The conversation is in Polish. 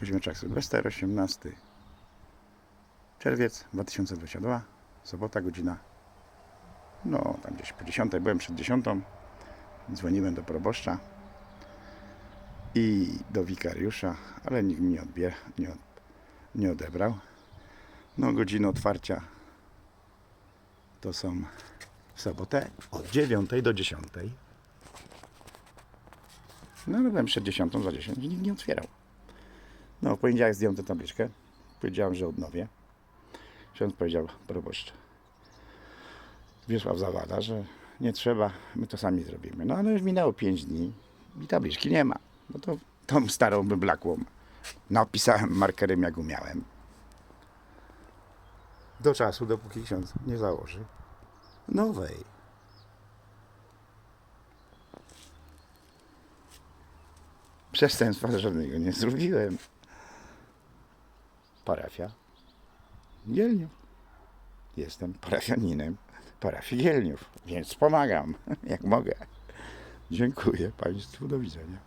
Kazimierzak Sylwester, 18 czerwiec 2022, sobota, godzina, no tam gdzieś po 10, byłem przed 10, dzwoniłem do proboszcza i do wikariusza, ale nikt mi nie, nie, nie odebrał. No godziny otwarcia to są w sobotę od 9 do 10. No ale byłem przed 10 za 10 i nikt nie otwierał. No w poniedziałek zdjąłem tę tabliczkę. Powiedziałem, że odnowię. Ksiądz powiedział proboszcz Wiesław Zawada, że nie trzeba, my to sami zrobimy. No ale już minęło 5 dni i tabliczki nie ma. No to tą starą wyblakłą napisałem markerem jak umiałem. Do czasu, dopóki ksiądz nie założy nowej. Przestępstwa żadnego nie zrobiłem. Parafia Gielniów. Jestem parafianinem parafii Gielniów, więc pomagam jak mogę. Dziękuję Państwu, do widzenia.